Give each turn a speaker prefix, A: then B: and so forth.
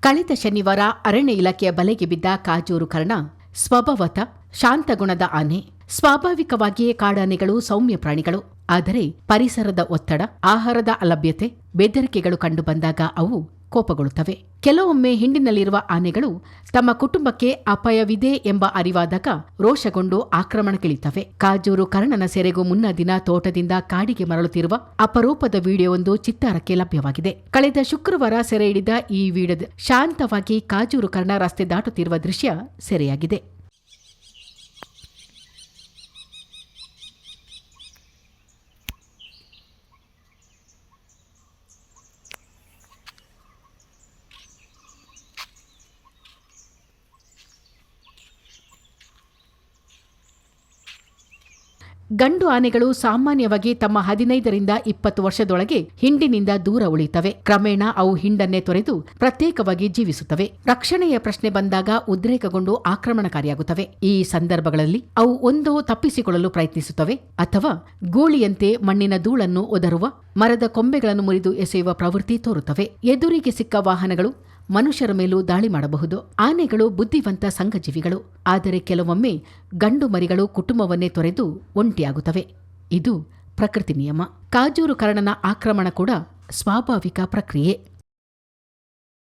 A: ಕಳೆದ ಶನಿವಾರ ಅರಣ್ಯ ಇಲಾಖೆಯ ಬಲೆಗೆ ಬಿದ್ದ ಕಾಜೂರು ಕರ್ಣ ಸ್ವಭಾವತ, ಶಾಂತಗುಣದ ಆನೆ, ಸ್ವಾಭಾವಿಕವಾಗಿಯೇ ಕಾಡಾನೆಗಳು ಸೌಮ್ಯ ಪ್ರಾಣಿಗಳು. ಆದರೆ ಪರಿಸರದ ಒತ್ತಡ, ಆಹಾರದ ಅಲಭ್ಯತೆ, ಬೆದರಿಕೆಗಳು ಕಂಡುಬಂದಾಗ ಅವು ಕೋಪಗೊಳ್ಳುತ್ತವೆ. ಕೆಲವೊಮ್ಮೆ ಹಿಂಡಿನಲ್ಲಿರುವ ಆನೆಗಳು ತಮ್ಮ ಕುಟುಂಬಕ್ಕೆ ಅಪಾಯವಿದೆ ಎಂಬ ಅರಿವಾದಾಗ ರೋಷಗೊಂಡು ಆಕ್ರಮಣಕ್ಕಿಳಿತವೆ ಕಾಜೂರು ಕರ್ಣನ ಸೆರೆಗೂ ಮುನ್ನ ದಿನ ತೋಟದಿಂದ ಕಾಡಿಗೆ ಮರಳುತ್ತಿರುವ ಅಪರೂಪದ ವಿಡಿಯೋವೊಂದು ಚಿತ್ತಾರಕ್ಕೆ ಲಭ್ಯವಾಗಿದೆ. ಕಳೆದ ಶುಕ್ರವಾರ ಸೆರೆ ಹಿಡಿದ ಈ ವಿಡಿಯೋದ ಶಾಂತವಾಗಿ ಕಾಜೂರು ಕರ್ಣ ರಸ್ತೆ ದಾಟುತ್ತಿರುವ ದೃಶ್ಯ ಸೆರೆಯಾಗಿದೆ. ಗಂಡು ಆನೆಗಳು ಸಾಮಾನ್ಯವಾಗಿ ತಮ್ಮ ಹದಿನೈದರಿಂದ ಇಪ್ಪತ್ತು ವರ್ಷದೊಳಗೆ ಹಿಂಡಿನಿಂದ ದೂರ ಉಳಿಯುತ್ತವೆ ಕ್ರಮೇಣ ಅವು ಹಿಂಡನ್ನೇ ತೊರೆದು ಪ್ರತ್ಯೇಕವಾಗಿ ಜೀವಿಸುತ್ತವೆ. ರಕ್ಷಣೆಯ ಪ್ರಶ್ನೆ ಬಂದಾಗ ಉದ್ರೇಕಗೊಂಡು ಆಕ್ರಮಣಕಾರಿಯಾಗುತ್ತವೆ. ಈ ಸಂದರ್ಭಗಳಲ್ಲಿ ಅವು ಒಂದೋ ತಪ್ಪಿಸಿಕೊಳ್ಳಲು ಪ್ರಯತ್ನಿಸುತ್ತವೆ ಅಥವಾ ಗೂಳಿಯಂತೆ ಮಣ್ಣಿನ ಧೂಳನ್ನು ಒದರುವ ಮರದ ಕೊಂಬೆಗಳನ್ನು ಮುರಿದು ಎಸೆಯುವ ಪ್ರವೃತ್ತಿ ತೋರುತ್ತವೆ. ಎದುರಿಗೆ ಸಿಕ್ಕ ವಾಹನಗಳು ಮನುಷ್ಯರ ಮೇಲೂ ದಾಳಿ ಮಾಡಬಹುದು. ಆನೆಗಳು ಬುದ್ಧಿವಂತ ಸಂಘಜೀವಿಗಳು. ಆದರೆ ಕೆಲವೊಮ್ಮೆ ಗಂಡು ಮರಿಗಳು ಕುಟುಂಬವನ್ನೇ ತೊರೆದು ಒಂಟಿಯಾಗುತ್ತವೆ. ಇದು ಪ್ರಕೃತಿ ನಿಯಮ. ಕಾಜೂರು ಕರ್ಣನ ಆಕ್ರಮಣ ಕೂಡ ಸ್ವಾಭಾವಿಕ ಪ್ರಕ್ರಿಯೆ.